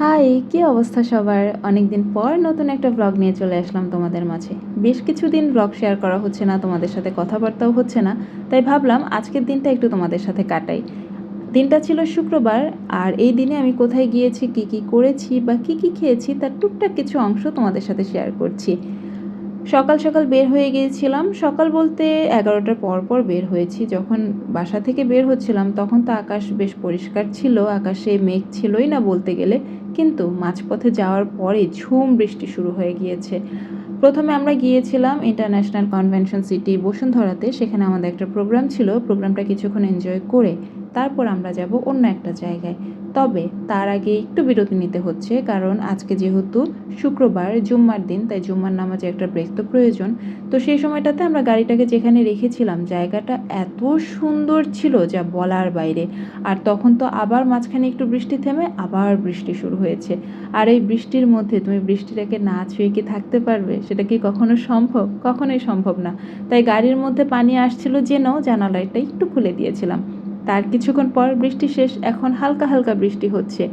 High, কি অবস্থা সবার? অনেকদিন পর নতুন একটা ব্লগ নিয়ে চলে আসলাম তোমাদের মাঝে। বেশ কিছুদিন ব্লগ শেয়ার করা হচ্ছে না, তোমাদের সাথে কথাবার্তাও হচ্ছে না, তাই ভাবলাম আজকের দিনটা একটু তোমাদের সাথে কাটাই। দিনটা ছিল শুক্রবার, আর এই দিনে আমি কোথায় গিয়েছি, কি কি করেছি বা কি কি খেয়েছি, তার টুকটাক কিছু অংশ তোমাদের সাথে শেয়ার করছি। সকাল সকাল বের হয়ে গিয়েছিলাম। সকাল বলতে এগারোটার পর পর বের হয়েছি। যখন বাসা থেকে বের হচ্ছিলাম, তখন তো আকাশ বেশ পরিষ্কার ছিল, আকাশে মেঘ ছিলই না বলতে গেলে। কিন্তু মাঝপথে যাওয়ার পরে ঝুম বৃষ্টি শুরু হয়ে গিয়েছে। প্রথমে আমরা গিয়েছিলাম ইন্টারন্যাশনাল কনভেনশন সিটি বসুন্ধরাতে। সেখানে আমাদের একটা প্রোগ্রাম ছিল। প্রোগ্রামটা কিছুক্ষণ এনজয় করে তারপর আমরা যাব অন্য একটা জায়গায়। তবে তার আগে একটু বিরতি নিতে হচ্ছে, কারণ আজকে যেহেতু শুক্রবার, জুম্মার দিন, তাই জুম্মার নামাজে একটা ব্রেক তো প্রয়োজন। তো সেই সময়টাতে আমরা গাড়িটাকে যেখানে রেখেছিলাম, জায়গাটা এত সুন্দর ছিল যা বলার বাইরে। আর তখন তো আবার মাঝখানে একটু বৃষ্টি থেমে আবার বৃষ্টি শুরু হয়েছে। আর এই বৃষ্টির মধ্যে তুমি বৃষ্টিটাকে না ছুঁয়ে কি থাকতে পারবে? সেটা কি কখনো সম্ভব? কখনোই সম্ভব না। তাই গাড়ির মধ্যে পানি আসছিল জেনেও জানালাটা একটু খুলে দিয়েছিলাম। তার কিছুক্ষণ পর বৃষ্টি শেষ, এখন হালকা হালকা বৃষ্টি হচ্ছে।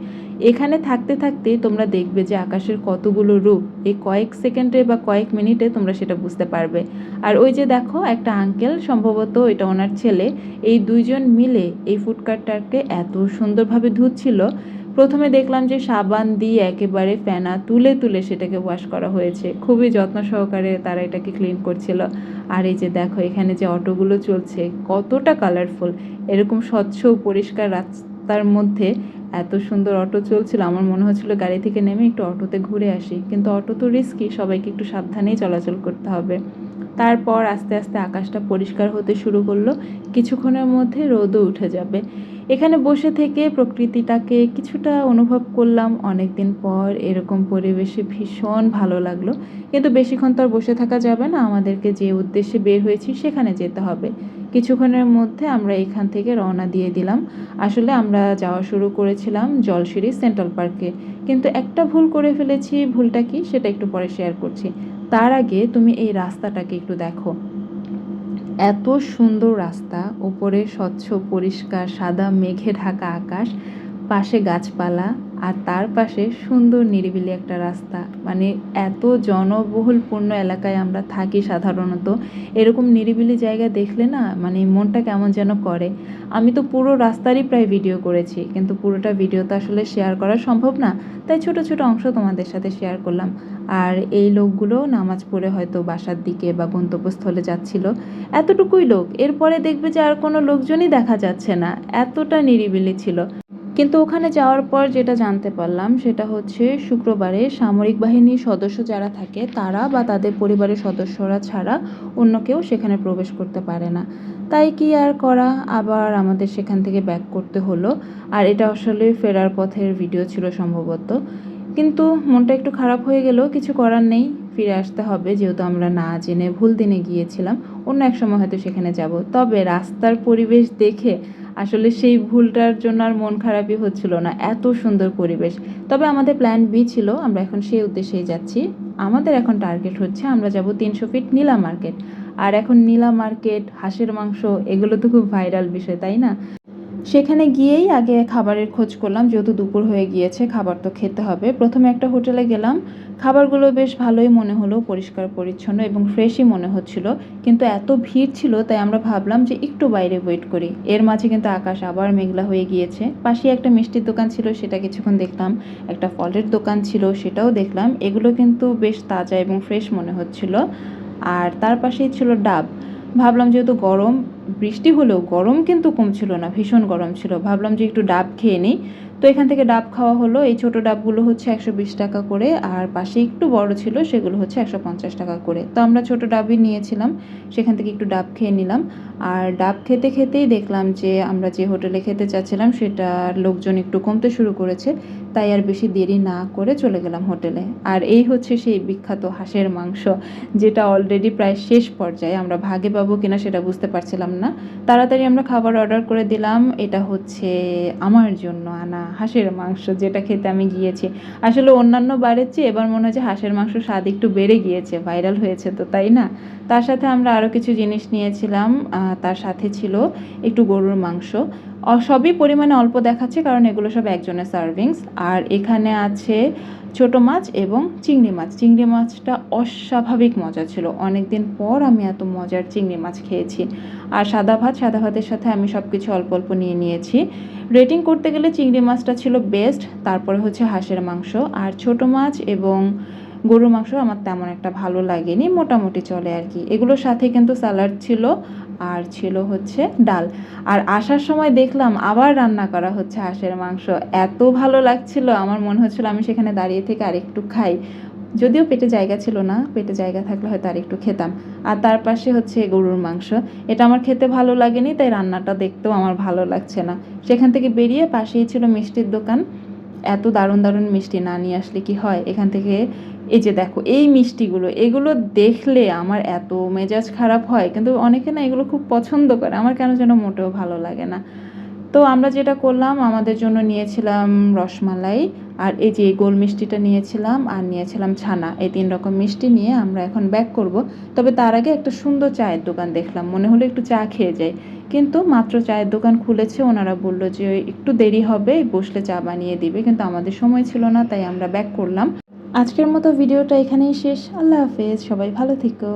এখানে থাকতে থাকতে তোমরা দেখবে যে আকাশের কতগুলো রূপ এই কয়েক সেকেন্ডে বা কয়েক মিনিটে তোমরা সেটা বুঝতে পারবে। আর ওই যে দেখো, একটা আঙ্কেল, সম্ভবত এটা ওনার ছেলে, এই দুইজন মিলে এই ফুডকার্টটাকে এত সুন্দরভাবে ধুচ্ছিল। প্রথমে দেখলাম যে সাবান দিয়ে একেবারে ফেনা তুলে তুলে সেটাকে ওয়াশ করা হয়েছে। খুবই যত্ন সহকারে তারা এটাকে ক্লিন করছিল। আর এই যে দেখো, এখানে যে অটোগুলো চলছে, কতটা কালারফুল এরকম স্বচ্ছ পরিষ্কার রাস্তার মধ্যে এত সুন্দর অটো চলছিল, আমার মনে হচ্ছিল গাড়ি থেকে নেমে একটু অটোতে ঘুরে আসি। কিন্তু অটো তো রিস্কি সবাইকে একটু সাবধানেই চলাচল করতে হবে। তারপর আস্তে আস্তে আকাশটা পরিষ্কার হতে শুরু করল। কিছুক্ষণের মধ্যে রোদও উঠে যাবে। এখানে বসে থেকে প্রকৃতিটাকে কিছুটা অনুভব করলাম অনেক দিন পর। এরকম পরিবেশে ভীষণ ভালো লাগল। কিন্তু বেশিক্ষণ তো আর বসে থাকা যাবে না। আমাদেরকে যে উদ্দেশ্যে বের হয়েছি সেখানে যেতে হবে। কিছুক্ষণের মধ্যে আমরা এখান থেকে রওনা দিয়ে দিলাম। আসলে আমরা যাওয়া শুরু করেছিলাম জলসিঁড়ি সেন্ট্রাল পার্কে। কিন্তু একটা ভুল করে ফেলেছি। ভুলটা কি? সেটা একটু পরে শেয়ার করছি। তার আগে তুমি এই রাস্তাটাকে একটু দেখো। এত সুন্দর রাস্তা ওপরে স্বচ্ছ পরিষ্কার সাদা মেঘে ঢাকা আকাশ। পাশে গাছপালা আর তার পাশে সুন্দর নিরিবিলি একটা রাস্তা। মানে এত জনবহুলপূর্ণ এলাকায় আমরা থাকি সাধারণত। এরকম নিরিবিলি জায়গা দেখলে না মানে মনটা কেমন যেন করে। আমি তো পুরো রাস্তারই প্রায় ভিডিও করেছি, কিন্তু পুরোটা ভিডিও তো আসলে শেয়ার করা সম্ভব না। তাই ছোট ছোট অংশ তোমাদের সাথে শেয়ার করলাম। আর এই লোকগুলো নামাজ পড়ে হয়তো বাসার দিকে বা গন্তব্যস্থলে যাচ্ছিল। এতটুকুই লোক। এরপরে দেখবে যে আর কোনো লোকজনই দেখা যাচ্ছে না। এতটা নিরিবিলি ছিল। কিন্তু ওখানে যাওয়ার পর যেটা জানতে পারলাম, সেটা হচ্ছে শুক্রবারে সামরিক বাহিনীর সদস্য যারা থাকে, তারা বা তাদের পরিবারের সদস্যরা ছাড়া অন্য কেউ সেখানে প্রবেশ করতে পারে না। তাই কি আর করা? আবার আমাদের সেখান থেকে ব্যাক করতে হলো। আর এটা আসলে ফেরার পথের ভিডিও ছিল সম্ভবত। কিন্তু মনটা একটু খারাপ হয়ে গেল, কিছু করার নেই। ফিরে আসতে হবে, যেহেতু আমরা না জেনে ভুল দিনে গিয়েছিলাম। অন্য এক সময় হয়তো সেখানে যাব। তবে রাস্তার পরিবেশ দেখে আসলে সেই ভুলটার জন্য আর মন খারাপই হচ্ছিল না। এত সুন্দর পরিবেশ। তবে আমাদের প্ল্যান বি ছিল, আমরা এখন সেই উদ্দেশ্যেই যাচ্ছি। আমাদের এখন টার্গেট হচ্ছে, আমরা যাব তিনশো ফিট নীলা মার্কেট আর এখন নীলা মার্কেট হাঁসের মাংস, এগুলো তো খুব ভাইরাল বিষয়, তাই না? সেখানে গিয়েই আগে খাবারের খোঁজ করলাম, যেহেতু দুপুর হয়ে গিয়েছে, খাবার তো খেতে হবে। প্রথমে একটা হোটেলে গেলাম, খাবারগুলো বেশ ভালোই মনে হলো, পরিষ্কার, পরিচ্ছন্ন এবং ফ্রেশই মনে হচ্ছিল। কিন্তু এত ভিড় ছিল, তাই আমরা ভাবলাম যে একটু বাইরে ওয়েট করি। এর মাঝে কিন্তু আকাশ আবার মেঘলা হয়ে গিয়েছে। পাশে একটা মিষ্টির দোকান ছিল, সেটা কিছুক্ষণ দেখলাম। একটা ফলের দোকান ছিল, সেটাও দেখলাম। এগুলো কিন্তু বেশ তাজা এবং ফ্রেশ মনে হচ্ছিল। আর তার পাশেই ছিল ডাব। ভাবলাম যেহেতু গরম, বৃষ্টি হলেও গরম কিন্তু কমছিল না, ভীষণ গরম ছিল। ভাবলাম যে একটু ডাব খেয়ে নিই। তো এখান থেকে ডাব খাওয়া হলো। এই ছোটো ডাবগুলো হচ্ছে একশো বিশ টাকা করে আর পাশে একটু বড় ছিল, সেগুলো হচ্ছে একশো পঞ্চাশ টাকা করে। তো আমরা ছোটো ডাবই নিয়েছিলাম, সেখান থেকে একটু ডাব খেয়ে নিলাম। আর ডাব খেতে খেতেই দেখলাম যে আমরা যে হোটেলে খেতে চাচ্ছিলাম, সেটার লোকজন একটু কমতে শুরু করেছে। তাই আর বেশি দেরি না করে চলে গেলাম হোটেলে। আর এই হচ্ছে সেই বিখ্যাত হাঁসের মাংস, যেটা অলরেডি প্রায় শেষ পর্যায়ে। আমরা ভাগে পাবো কিনা সেটা বুঝতে পারছিলাম না। তাড়াতাড়ি আমরা খাবার অর্ডার করে দিলাম। এটা হচ্ছে আমার জন্য আনা হাঁসের মাংস, যেটা খেতে আমি গিয়েছি। আসলে অন্যান্য বারের চেয়ে এবার মনে হচ্ছে হাঁসের মাংস স্বাদ একটু বেড়ে গিয়েছে ভাইরাল হয়েছে তো, তাই না? তার সাথে আমরা আরও কিছু জিনিস নিয়েছিলাম। তার সাথে ছিল একটু গরুর মাংস। সবই পরিমাণে অল্প দেখাচ্ছে কারণ এগুলো সব একজনের সার্ভিংস আর এখানে আছে ছোট মাছ এবং চিংড়ি মাছ। চিংড়ি মাছটা অস্বাভাবিক মজা ছিল। অনেক দিন পর আমি এত মজার চিংড়ি মাছ খেয়েছি। আর সাদা ভাত, সাদা ভাতের সাথে আমি সব কিছু অল্প অল্প নিয়ে নিয়েছি। রেটিং করতে গেলে চিংড়ি মাছটা ছিল বেস্ট তারপরে হচ্ছে হাঁসের মাংস। আর ছোট মাছ এবং গরুর মাংস আমার তেমন একটা ভালো লাগেনি। মোটামুটি চলে আর কি। এগুলোর সাথে কিন্তু স্যালাড ছিল আর ছিল হচ্ছে ডাল। আর আসার সময় দেখলাম আবার রান্না করা হচ্ছে হাঁসের মাংস। এত ভালো লাগছিল, আমার মনে হচ্ছিল আমি সেখানে দাঁড়িয়ে থেকে আরেকটু খাই। যদিও পেটে জায়গা ছিল না, পেটে জায়গা থাকলে হয়তো আরেকটু খেতাম। আর তার পাশে হচ্ছে গরুর মাংস। এটা আমার খেতে ভালো লাগেনি, তাই রান্নাটা দেখতেও আমার ভালো লাগছে না। সেখান থেকে বেরিয়ে পাশেই ছিল মিষ্টির দোকান। এত দারুণ দারুণ মিষ্টি না নিয়ে আসলে কি হয়? এখান থেকে এই যে দেখো, এই মিষ্টিগুলো, এগুলো দেখলে আমার এত মেজাজ খারাপ হয়। কিন্তু অনেকে না এগুলো খুব পছন্দ করে, আমার কেন যেন মোটেও ভালো লাগে না। তো আমরা যেটা করলাম, আমাদের জন্য নিয়েছিলাম রসমালাই। আর এই যে গোল মিষ্টিটা নিয়েছিলাম আর নিয়েছিলাম ছানা, এই তিন রকম মিষ্টি নিয়ে আমরা এখন ব্যাক করব। তবে তার আগে একটা সুন্দর চায়ের দোকান দেখলাম, মনে হলো একটু চা খেয়ে যাই। কিন্তু মাত্র চায়ের দোকান খুলেছে, ওনারা বলল যে একটু দেরি হবে, বসলে চা বানিয়ে দিবে, কিন্তু আমাদের সময় ছিল না, তাই আমরা ব্যাক করলাম। আজকের মতো ভিডিওটা এখানেই শেষ, আল্লাহ হাফেজ, সবাই ভালো থেকো।